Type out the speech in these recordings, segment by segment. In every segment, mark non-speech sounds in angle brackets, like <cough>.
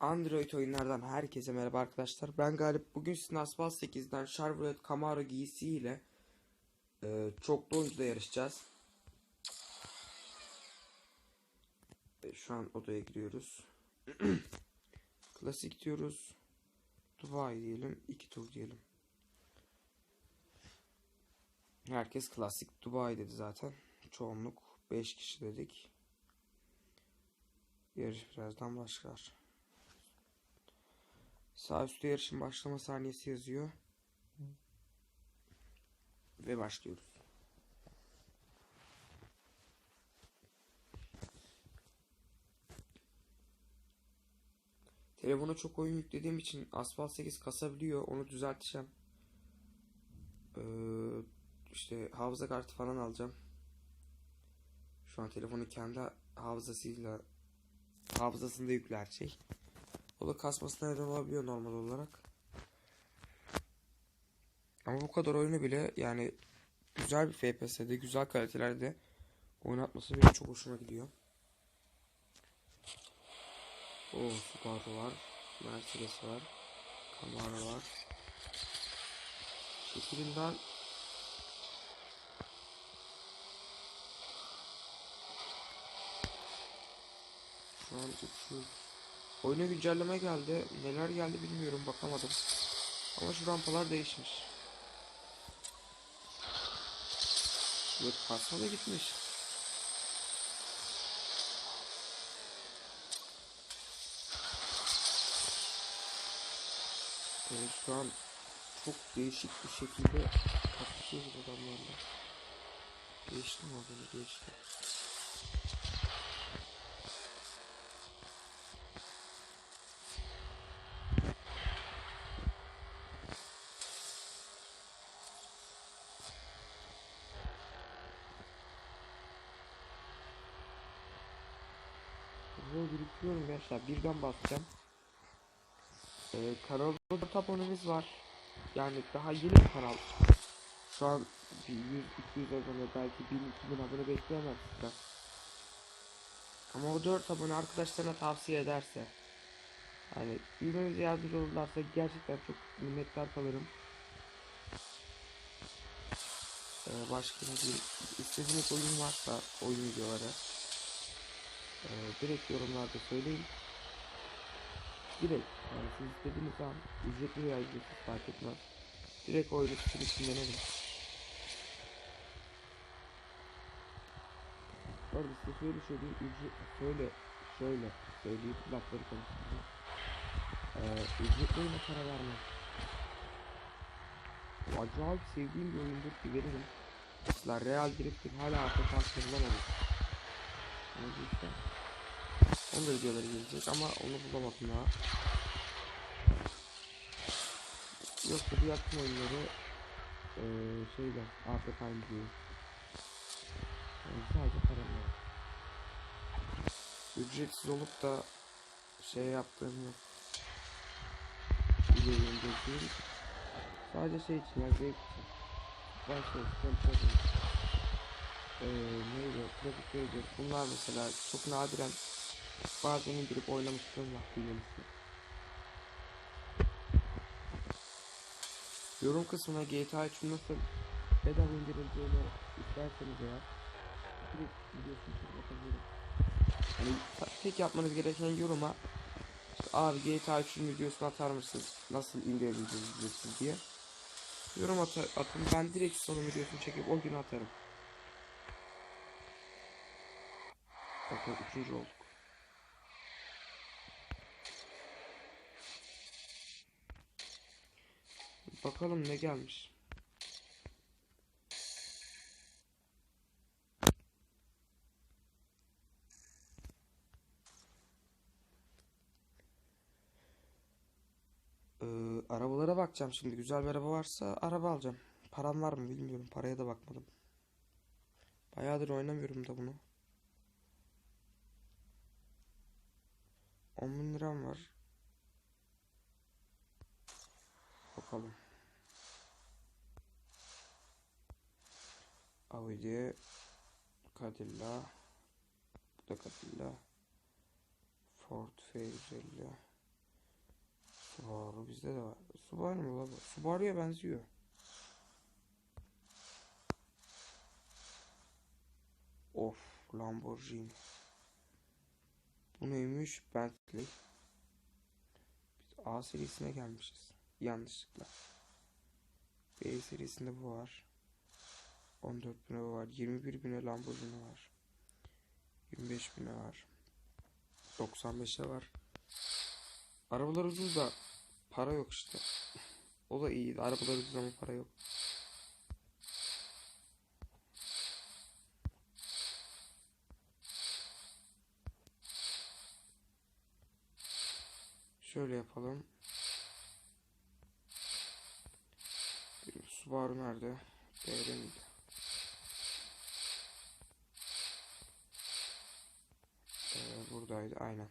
Android oyunlardan herkese merhaba arkadaşlar. Ben Galip. Bugün sizin Asphalt 8'den Chevrolet Camaro giysiyle e, çoklu oyuncuda yarışacağız. E, şu an odaya giriyoruz. <clears throat> Klasik diyoruz. Dubai diyelim. 2 tur diyelim. Herkes klasik Dubai dedi zaten. Çoğunluk 5 kişi dedik. Yarış birazdan başlar. Sağ üstte yarışın başlama saniyesi yazıyor. Ve başlıyoruz. Telefona çok oyun yüklediğim için Asphalt 8 kasabiliyor. Onu düzelteceğim. Ee, işte hafıza kartı falan alacağım. Şu an telefonun kendi hafızasıyla hafızasında yüklü şey. O da kasmasına neden olabiliyor normal olarak. Ama bu kadar oyunu bile yani güzel bir FPS'de, güzel kalitelerde oynatması benim çok hoşuma gidiyor. O Subaru var, Mercedes var, Camaro var. Şekilinden Şu an uçuyoruz. Oyuna güncelleme geldi. Neler geldi bilmiyorum bakamadım. Ama şu rampalar değişmiş. Yok kasma da gitmiş. Evet, şu an çok değişik bir şekilde kapışıyoruz adamlarla. Değişti mi adamı değişti. Bunu biriktiriyorum gençler. Birden basacağım. Ee, kanalda top abonemiz var. Yani daha yeni bir kanal. Şu an 100-200 abone belki 1000-2000 abone bekleyemez sizden. Ama o 4 abone arkadaşlarına tavsiye ederse yani büyümemize yardımcı olurlarsa gerçekten çok minnettar kalırım. Ee, başka diyeyim istediğiniz oyun varsa oyun videoları ee, direkt yorumlarda söyleyin. Direkt yani siz istediğiniz an ücretli veya ücretsiz fark etmez. Direkt oyunu sizin için denerim. Bu arada size şöyle söyleyeyim ücret şöyle şöyle söyleyip lafları konuşacağım. Ee, ücretli oyuna para vermem. Acayip sevdiğim bir oyundur ki veririm. Mesela Real Drift'in hala arka tartışılamamış. Ne işte. Onun da videoları gelecek ama onu bulamadım ya. Yoksa bu yaptığım oyunları eee şeyden arka kaynıyor. Yani sadece param var. Ücretsiz olup da şey yaptığım yok. Video değil. Sadece şey için ya zevk için. Ben şey tempo Eee neydi? Traffic Ranger. Bunlar mesela çok nadiren bazen indirip oynamıştım var videomuzu. Yorum kısmına GTA 3'ün nasıl bedava indirileceğini isterseniz eğer direkt ta- tek yapmanız gereken yoruma işte abi GTA 3'ün videosunu atar mısınız? Nasıl indirebileceğiz diye. Yorum at atın ben direkt sonra videosunu çekip o gün atarım. Bakın üçüncü olduk. Bakalım ne gelmiş. Ee, arabalara bakacağım şimdi. Güzel bir araba varsa araba alacağım. Param var mı bilmiyorum. Paraya da bakmadım. Bayağıdır oynamıyorum da bunu. 10 bin liram var. Bakalım. Audi, Cadillac, bu da Cadillac, Ford F150, Subaru bizde de var. Subaru mu la bu? Subaru'ya benziyor. Of Lamborghini. Bu neymiş? Bentley. Biz A serisine gelmişiz. Yanlışlıkla. B serisinde bu var. 14 bine bu var. 21 bine Lamborghini var. 25 bine var. 95'e var. Arabalar ucuz da para yok işte. O da iyi. Arabalar ucuz ama para yok. Şöyle yapalım. Subaru nerede? Miydi? Ee, buradaydı aynen.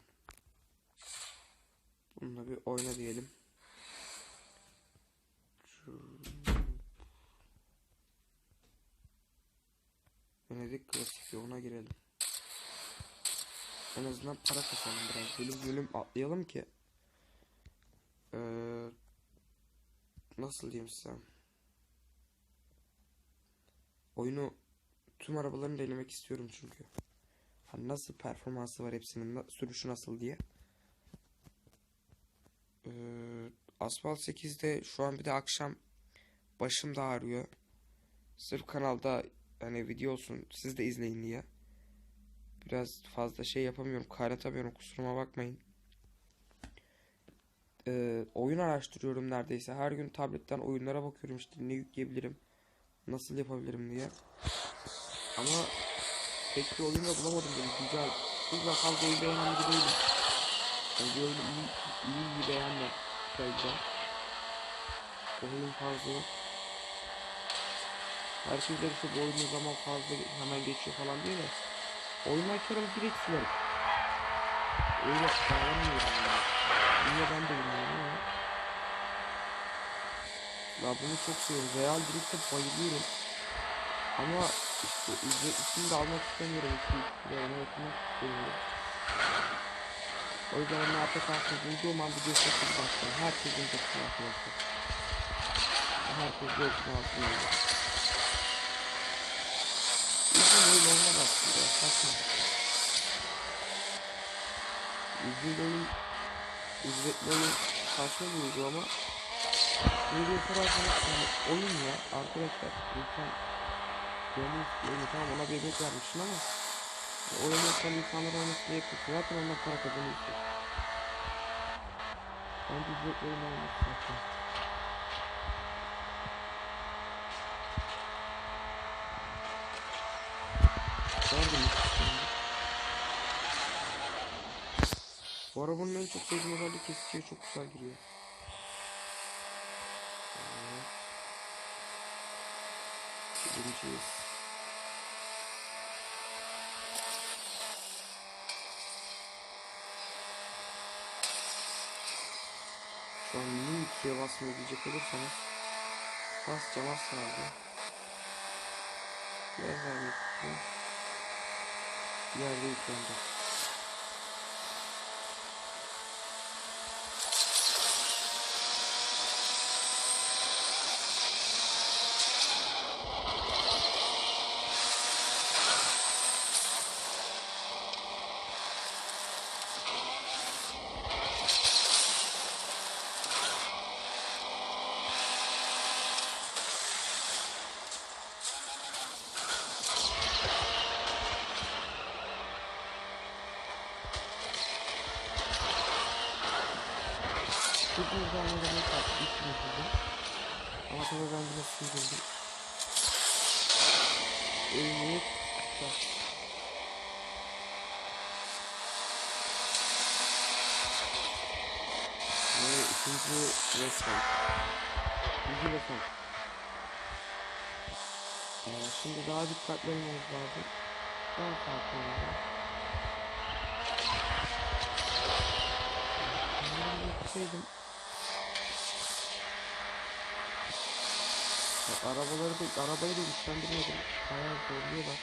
Bununla bir oyna diyelim. Venedik klasik yoluna girelim. En azından para kasalım biraz. Bölüm bölüm atlayalım ki. Ee, nasıl diyeyim size? Oyunu tüm arabalarını denemek istiyorum çünkü. Hani nasıl performansı var hepsinin, sürüşü nasıl diye. Ee, Asphalt 8'de şu an bir de akşam başım da ağrıyor. Sırf kanalda hani video olsun siz de izleyin diye. Biraz fazla şey yapamıyorum, kaynatamıyorum kusuruma bakmayın. Ee, oyun araştırıyorum neredeyse. Her gün tabletten oyunlara bakıyorum işte ne yükleyebilirim, nasıl yapabilirim diye. Ama pek bir oyun da bulamadım böyle güzel. Güzel fazla oyun beğenen biri değilim. Yani oyunu iyi, iyi, iyi beğenme sayacağım. Oyunun fazla yok. Herkes der işte bu oyunun zaman fazla hemen geçiyor falan diye de. Oynarken ama direkt silerim. Öyle davranamıyorum yani. Niye ben de bilmiyorum ama. Ya bunu çok seviyorum. Real Drift'e bayılıyorum. Ama de almak istemiyorum. Liraya okumak istemiyorum. O yüzden onu arka karşı bulduğum an bir gösterisi başlıyorum. Herkesin tepkisi arkadaşlar. Herkes de okumasını alıyor. Uzun oyun olmaz aslında. Saçma. Uzun oyun ücretli oyun saçma bir uygulama. Diye sorarsanız oyun ya arkadaşlar. Lütfen Gönül istiyor. Tamam ona bir emek vermişsin ama o emekten insanlar oynamasını yapıyorsun. Zaten onlar para kazanıyorsun. Bence ücretli oyun olması saçma. Gördün mü? Bu arabanın en çok sevdiğim özelliği kesiciye çok güzel giriyor. Birinciyiz. Şu ikiye basmıyor diyecek olursanız basacağım az kaldı. Biraz daha bekleyeyim. Yerde yüklenecek. Çok güzel oynamayı tatlı etmiyordu. Ama tabii ben biraz sinirlendim. Evet. Bak. Ve ikinci resmen. İkinci resmen. Ee, şimdi daha dikkatli olmamız lazım. Daha sakin olmamız Bunları yapsaydım Arkadaşlar arabaları da arabayı da güçlendirmedim. Bayağı zorluyorlar.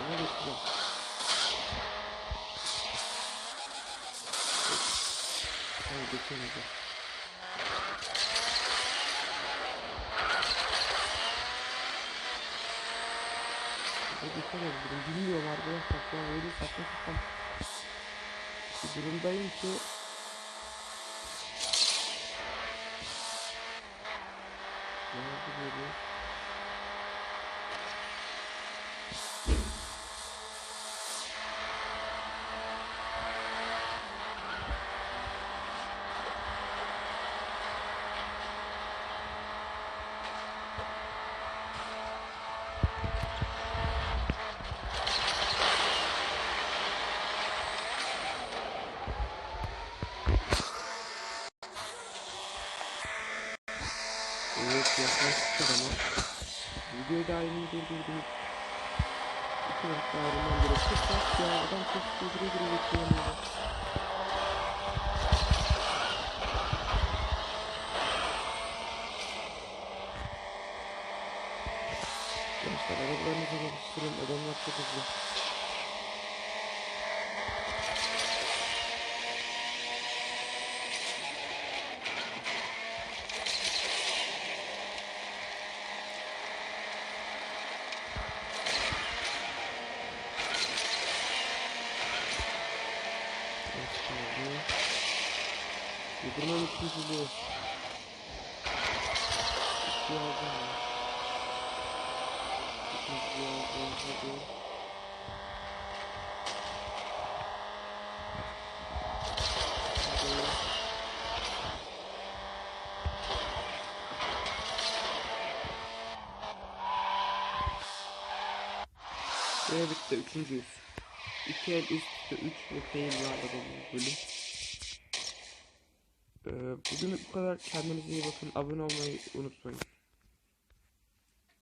Ona geçeceğim. Hayır geçemeyeceğim. Ne geçemedim. Bilmiyorum arkadaşlar. Şu an öyle saçma sapan bir durumdayım ki Gençler arabalarınızı çalıştırın adamlar çok hızlı Yıldırmam ikinciliği İki aldım ya İkinciliği aldım hadi Hadi Ve bitti üçüncüyüz. İki el üst üste üç ve fail var adamın bölüm. Bugün bu kadar kendinize iyi bakın. Abone olmayı unutmayın.